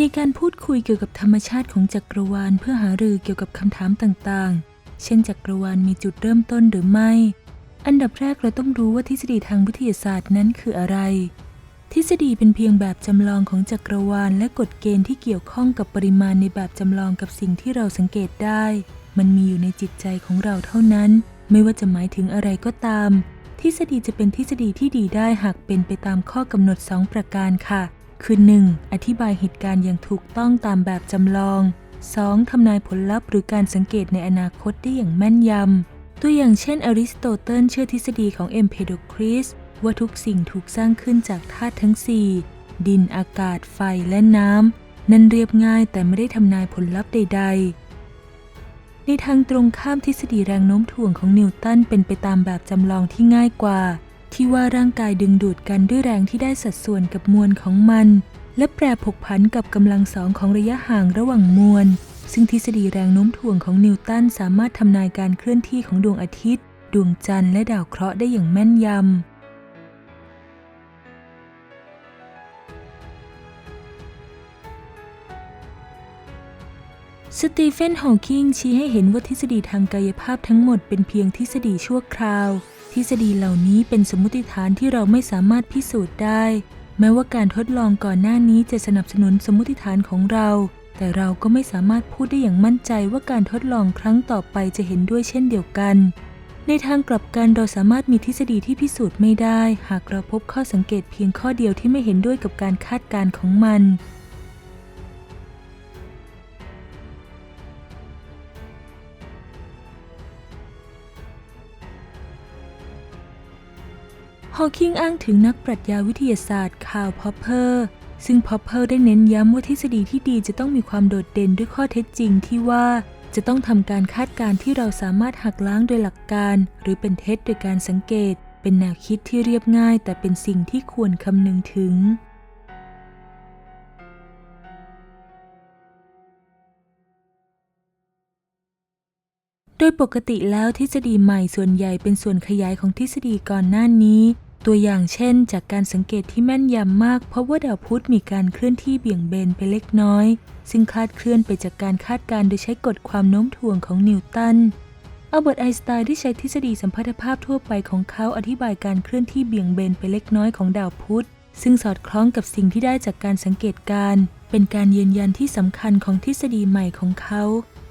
ในการพูดคุยเกี่ยวกับธรรมชาติของจักรวาลเพื่อหารือเกี่ยวกับคำถามต่างๆ เช่นจักรวาลมีจุดเริ่มต้นหรือไม่ อันดับแรกเราต้องรู้ว่าทฤษฎีทางวิทยาศาสตร์นั้นคืออะไร ทฤษฎีเป็นเพียงแบบจำลองของจักรวาลและกฎเกณฑ์ที่เกี่ยวข้องกับปริมาณในแบบจำลองกับสิ่งที่เราสังเกตได้ มันมีอยู่ในจิตใจของเราเท่านั้น ไม่ว่าจะหมายถึงอะไรก็ตาม ทฤษฎีจะเป็นทฤษฎีที่ดีได้หากเป็นไปตามข้อกำหนด 2 ประการค่ะ คือ 1. อธิบายเหตุการณ์อย่างถูกต้องตามแบบจำลอง 2. ทำนายผลลัพธ์หรือการสังเกตในอนาคตได้อย่างแม่นยำ ตัวอย่างเช่นอริสโตเติลเชื่อทฤษฎีของเอมเพโดคริสว่าทุกสิ่งถูกสร้างขึ้นจากธาตุทั้ง 4 ดินอากาศไฟและน้ำ นั่นเรียบง่ายแต่ไม่ได้ทำนายผลลัพธ์ใด ๆ ในทางตรงข้ามทฤษฎีแรงโน้มถ่วงของนิวตันเป็นไปตามแบบจำลองที่ง่ายกว่า ที่ว่าร่างกายดึงดูดกันด้วยแรงที่ได้สัดส่วนกับมวลของมัน และแปรผกผันกับกำลังสองของระยะห่างระหว่างมวล ซึ่งทฤษฎีแรงโน้มถ่วงของนิวตันสามารถทำนายการเคลื่อนที่ของดวงอาทิตย์ ดวงจันทร์และดาวเคราะห์ได้อย่างแม่นยำสตีเฟนฮอว์กิงชี้ให้เห็นว่าทฤษฎีทางกายภาพทั้งหมดเป็นเพียงทฤษฎีชั่วคราว ทฤษฎีเหล่านี้เป็นสมมติฐานที่เราไม่สามารถพิสูจน์ได้ แม้ว่าการทดลองก่อนหน้านี้จะสนับสนุนสมมติฐานของเรา แต่เราก็ไม่สามารถพูดได้อย่างมั่นใจว่าการทดลองครั้งต่อไปจะเห็นด้วยเช่นเดียวกัน ในทางกลับกันเราสามารถมีทฤษฎีที่พิสูจน์ไม่ได้ หากเราพบข้อสังเกตเพียงข้อเดียวที่ไม่เห็นด้วยกับการคาดการณ์ของมัน ฮอว์กิงอ้างถึงนักปรัชญาวิทยาศาสตร์คาร์ลพอปเพอร์ ซึ่งพอปเพอร์ได้เน้นย้ำว่าทฤษฎีที่ดีจะต้องมีความโดดเด่นด้วยข้อเท็จจริงที่ว่าจะต้องทำการคาดการณ์ที่เราสามารถหักล้างโดยหลักการ หรือเป็นเท็จโดยการสังเกต เป็นแนวคิดที่เรียบง่าย แต่เป็นสิ่งที่ควรคำนึงถึง โดยปกติแล้วทฤษฎีใหม่ส่วนใหญ่เป็นส่วนขยายของทฤษฎีก่อนหน้านี้ ตัวอย่างเช่น จากการสังเกตที่แม่นยำมากเพราะว่าดาวพุธมีการเคลื่อนที่เบี่ยงเบนไปเล็กน้อย ซึ่งคลาดเคลื่อนไปจากการคาดการณ์โดยใช้กฎความโน้มถ่วงของนิวตันอัลเบิร์ตไอน์สไตน์ที่ใช้ทฤษฎีสัมพัทธภาพทั่วไปของเขาอธิบายการเคลื่อนที่เบี่ยงเบนไปเล็กน้อยของดาวพุธซึ่งสอดคล้องกับสิ่งที่ได้จากการสังเกตการ เป็นการยืนยันที่สำคัญของทฤษฎีใหม่ของเขา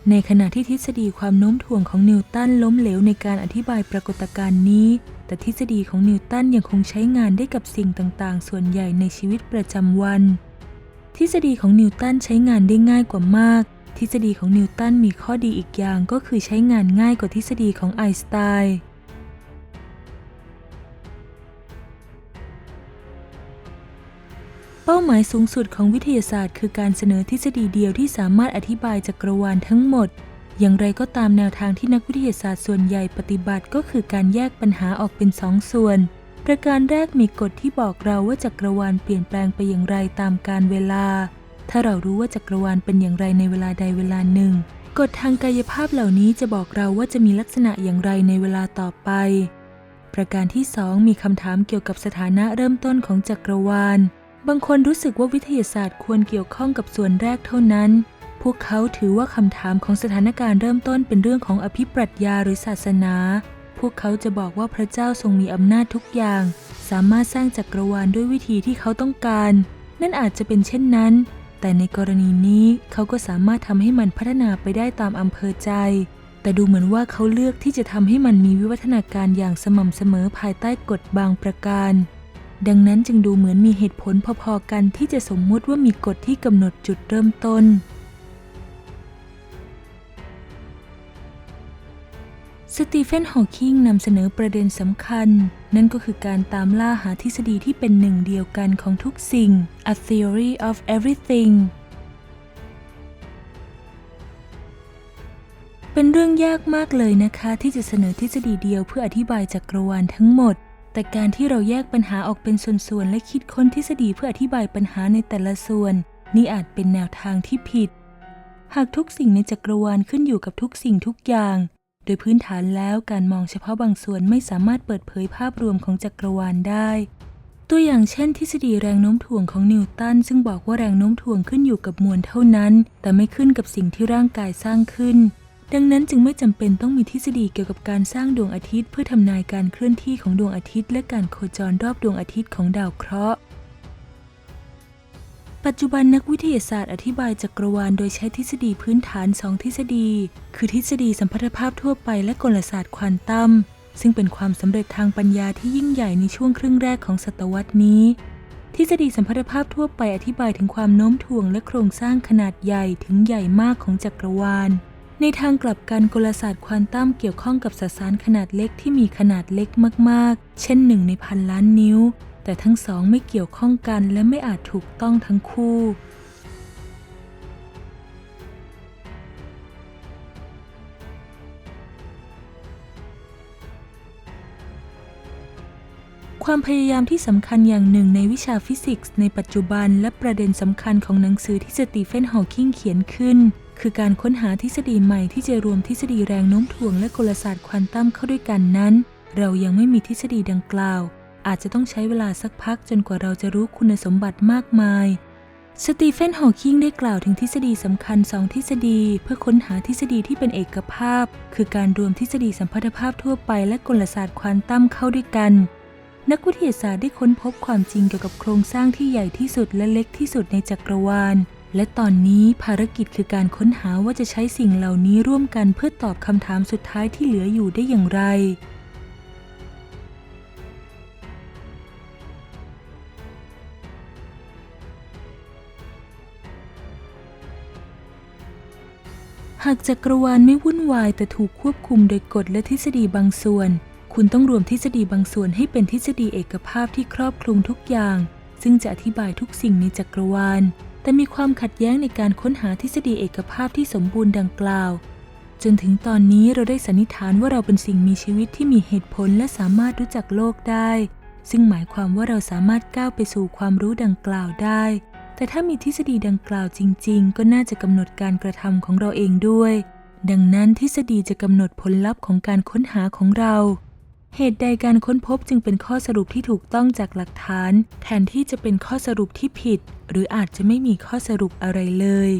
ในขณะที่ทฤษฎีความโน้มถ่วงของนิวตันล้มเหลวในการอธิบายปรากฏการณ์นี้ แต่ทฤษฎีของนิวตันยังคงใช้งานได้กับสิ่งต่างๆ ส่วนใหญ่ในชีวิตประจำวัน ทฤษฎีของนิวตันใช้งานได้ง่ายกว่ามาก ทฤษฎีของนิวตันมีข้อดีอีกอย่างก็คือใช้งานง่ายกว่าทฤษฎีของไอน์สไตน์ เป้าหมายสูงสุดของวิทยาศาสตร์ คือการเสนอทฤษฎีเดียวที่สามารถอธิบายจักรวาลทั้งหมด อย่างไรก็ตามแนวทางที่นักวิทยาศาสตร์ส่วนใหญ่ปฏิบัติก็คือการแยกปัญหาออกเป็นสองส่วน ประการแรกมีกฎที่บอกเราว่าจักรวาลเปลี่ยนแปลงไปอย่างไรตามกาลเวลา ถ้าเรารู้ว่าจักรวาลเป็นอย่างไรในเวลาใดเวลาหนึ่ง กฎทางกายภาพเหล่านี้จะบอกเราว่าจะมีลักษณะอย่างไรในเวลาต่อไป ประการที่สองมีคำถามเกี่ยวกับสถานะเริ่มต้นของจักรวาล บางคนรู้สึกว่าวิทยาศาสตร์ควรเกี่ยวข้องกับส่วนแรกเท่านั้น พวกเขาถือว่าคำถามของสถานการณ์เริ่มต้นเป็นเรื่องของอภิปรัชญาหรือศาสนา พวกเขาจะบอกว่าพระเจ้าทรงมีอำนาจทุกอย่าง สามารถสร้างจักรวาลด้วยวิธีที่เขาต้องการ นั่นอาจจะเป็นเช่นนั้น แต่ในกรณีนี้เขาก็สามารถทำให้มันพัฒนาไปได้ตามอำเภอใจ แต่ดูเหมือนว่าเขาเลือกที่จะทำให้มันมีวิวัฒนาการอย่างสม่ำเสมอภายใต้กฎบางประการ ดังนั้นจึงดูเหมือนมีเหตุผลพอๆกันที่จะสมมุติว่ามีกฎที่กำหนดจุดเริ่มต้น สตีเฟน ฮอว์กิงนำเสนอประเด็นสำคัญ นั่นก็คือการตามล่าหาทฤษฎีที่เป็นหนึ่งเดียวกันของทุกสิ่ง a theory of everything เป็นเรื่องยากมากเลยนะคะ ที่จะเสนอทฤษฎีเดียวเพื่ออธิบายจักรวาลทั้งหมด แต่การที่เราแยกปัญหาออกเป็นส่วนๆ และคิดค้นทฤษฎีเพื่ออธิบายปัญหาในแต่ละส่วน นี่อาจเป็นแนวทางที่ผิด หากทุกสิ่งในจักรวาลขึ้นอยู่กับทุกสิ่งทุกอย่าง โดยพื้นฐานแล้วการมองเฉพาะบางส่วนไม่สามารถเปิดเผยภาพรวมของจักรวาลได้ ตัวอย่างเช่น ทฤษฎีแรงโน้มถ่วงของนิวตันซึ่งบอกว่าแรงโน้มถ่วงขึ้นอยู่กับมวลเท่านั้น แต่ไม่ขึ้นกับสิ่งที่ร่างกายสร้างขึ้น ดังนั้นจึงไม่จำเป็นต้องมีทฤษฎีเกี่ยวกับการสร้างดวงอาทิตย์ เพื่อทำนายการเคลื่อนที่ของดวงอาทิตย์ และการโคจรรอบดวงอาทิตย์ของดาวเคราะห์ ปัจจุบันนักวิทยาศาสตร์อธิบายจักรวาลโดยใช้ทฤษฎีพื้นฐานสองทฤษฎี คือทฤษฎีสัมพัทธภาพทั่วไปและกลศาสตร์ควอนตัมซึ่งเป็นความสำเร็จทางปัญญาที่ยิ่งใหญ่ในช่วงครึ่งแรกของศตวรรษนี้ทฤษฎีสัมพัทธภาพทั่วไปอธิบายถึงความโน้มถ่วงและโครงสร้างขนาดใหญ่ถึงใหญ่มากของจักรวาล ในทางกลับกันกลศาสตร์ควอนตัมเกี่ยวข้องกับสสารขนาดเล็กที่มีขนาดเล็กมากๆ เช่นหนึ่งในพันล้านนิ้ว แต่ทั้งสองไม่เกี่ยวข้องกันและไม่อาจถูกต้องทั้งคู่ ความพยายามที่สำคัญอย่างหนึ่งในวิชาฟิสิกส์ในปัจจุบันและประเด็นสำคัญของหนังสือที่สตีเฟนฮอว์กิงเขียนขึ้น คือการค้นหาทฤษฎีใหม่ที่จะรวมทฤษฎีแรงโน้มถ่วงและกลศาสตร์ควอนตัมเข้าด้วยกันนั้น เรายังไม่มีทฤษฎีดังกล่าว อาจจะต้องใช้เวลาสักพักจนกว่าเราจะรู้คุณสมบัติมากมาย สตีเฟนฮอว์กิงได้กล่าวถึงทฤษฎีสำคัญสองทฤษฎี เพื่อค้นหาทฤษฎีที่เป็นเอกภาพ คือการรวมทฤษฎีสัมพัทธภาพทั่วไปและกลศาสตร์ควอนตัมเข้าด้วยกันนักวิทยาศาสตร์ได้ค้นพบความจริงเกี่ยวกับโครงสร้างที่ใหญ่ที่สุดและเล็กที่สุดในจักรวาล และตอนนี้ภารกิจคือการค้นหาว่าจะใช้สิ่งเหล่านี้ร่วมกันเพื่อตอบคำถามสุดท้ายที่เหลืออยู่ได้อย่างไร หากจักรวาลไม่วุ่นวายแต่ถูกควบคุมโดยกฎและทฤษฎีบางส่วน คุณต้องรวมทฤษฎีบางส่วนให้เป็นทฤษฎีเอกภาพที่ครอบคลุมทุกอย่าง ซึ่งจะอธิบายทุกสิ่งในจักรวาล แต่มีความขัดแย้งในการค้นหาทฤษฎีเอกภาพที่สมบูรณ์ดังกล่าว จนถึงตอนนี้เราได้สันนิษฐานว่าเราเป็นสิ่งมีชีวิตที่มีเหตุผลและสามารถรู้จักโลกได้ ซึ่งหมายความว่าเราสามารถก้าวไปสู่ความรู้ดังกล่าวได้ แต่ถ้ามีทฤษฎีดังกล่าวจริง ๆ ก็น่าจะกำหนดการกระทำของเราเองด้วย ดังนั้นทฤษฎีจะกำหนดผลลัพธ์ของการค้นหาของเรา เหตุใดการค้นพบจึงเป็นข้อสรุปที่ถูกต้องจากหลักฐาน แทนที่จะเป็นข้อสรุปที่ผิด หรืออาจจะไม่มีข้อสรุปอะไรเลย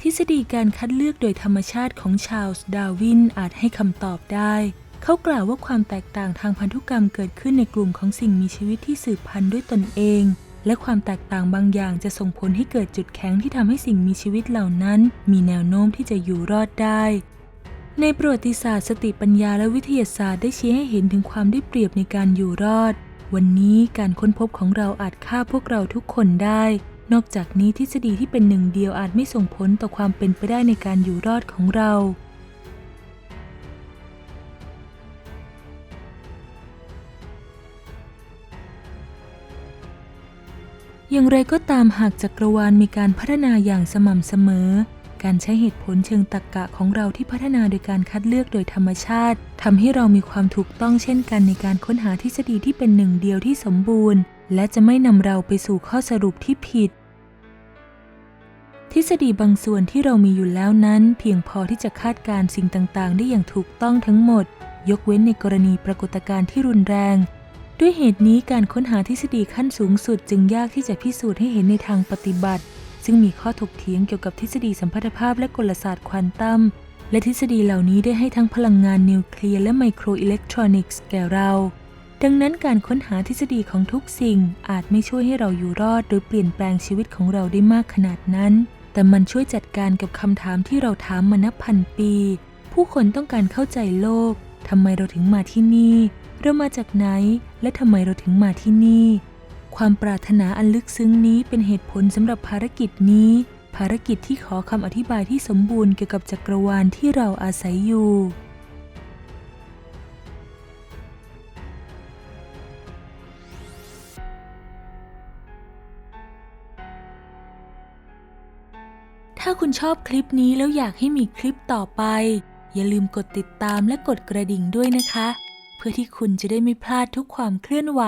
ทฤษฎีการคัดเลือกโดยธรรมชาติของชาลส์ดาวินอาจให้คำตอบได้ เขากล่าวว่าความแตกต่างทางพันธุกรรมเกิดขึ้นในกลุ่มของสิ่งมีชีวิตที่สืบพันธุ์ด้วยตนเอง และความแตกต่างบางอย่างจะส่งผลให้เกิดจุดแข็งที่ทำให้สิ่งมีชีวิตเหล่านั้น มีแนวโน้มที่จะอยู่รอดได้ ในประวัติศาสตร์ สติปัญญาและวิทยาศาสตร์ได้ชี้ให้เห็นถึงความได้เปรียบในการอยู่รอด วันนี้การค้นพบของเราอาจฆ่าพวกเราทุกคนได้ นอกจากนี้ทฤษฎีที่เป็นหนึ่งเดียวอาจไม่ส่งผลต่อความเป็นไปได้ในการอยู่รอดของเรา อย่างไรก็ตามหากจักรวาลมีการพัฒนาอย่างสม่ำเสมอ การใช้เหตุผลเชิงตรรกกะของเราที่พัฒนาโดยการคัดเลือกโดยธรรมชาติทำให้เรามีความถูกต้องเช่นกันในการค้นหาทฤษฎีที่เป็นหนึ่งเดียวที่สมบูรณ์ และจะไม่นำเราไปสู่ข้อสรุปที่ผิด ทฤษฎีบางส่วนที่เรามีอยู่แล้วนั้น เพียงพอที่จะคาดการณ์สิ่งต่างๆ ได้อย่างถูกต้องทั้งหมด ยกเว้นในกรณีปรากฏการณ์ที่รุนแรง ด้วยเหตุนี้การค้นหาทฤษฎีขั้นสูงสุดจึงยากที่จะพิสูจน์ให้เห็นในทางปฏิบัติ ซึ่งมีข้อถกเถียงเกี่ยวกับทฤษฎีสัมพัทธภาพและกลศาสตร์ควอนตัมและทฤษฎีเหล่านี้ได้ให้ทั้งพลังงานนิวเคลียร์และไมโครอิเล็กทรอนิกส์แก่เรา ดังนั้นการค้นหาทฤษฎีของทุกสิ่งอาจไม่ช่วยให้เราอยู่รอด หรือเปลี่ยนแปลงชีวิตของเราได้มากขนาดนั้น แต่มันช่วยจัดการกับคำถามที่เราถามมานับพันปี ผู้คนต้องการเข้าใจโลกทำไมเราถึงมาที่นี่ เรามาจากไหน และทำไมเราถึงมาที่นี่ ความปรารถนาอันลึกซึ้งนี้เป็นเหตุผลสำหรับภารกิจนี้ ภารกิจที่ขอคำอธิบายที่สมบูรณ์เกี่ยวกับจักรวาลที่เราอาศัยอยู่ถ้าคุณชอบคลิปนี้แล้วอยากให้มีคลิปต่อไป อย่าลืมกดติดตามและกดกระดิ่งด้วยนะคะ พื่อที่คุณจะได้ไม่พลาดทุกความเคลื่อนไหว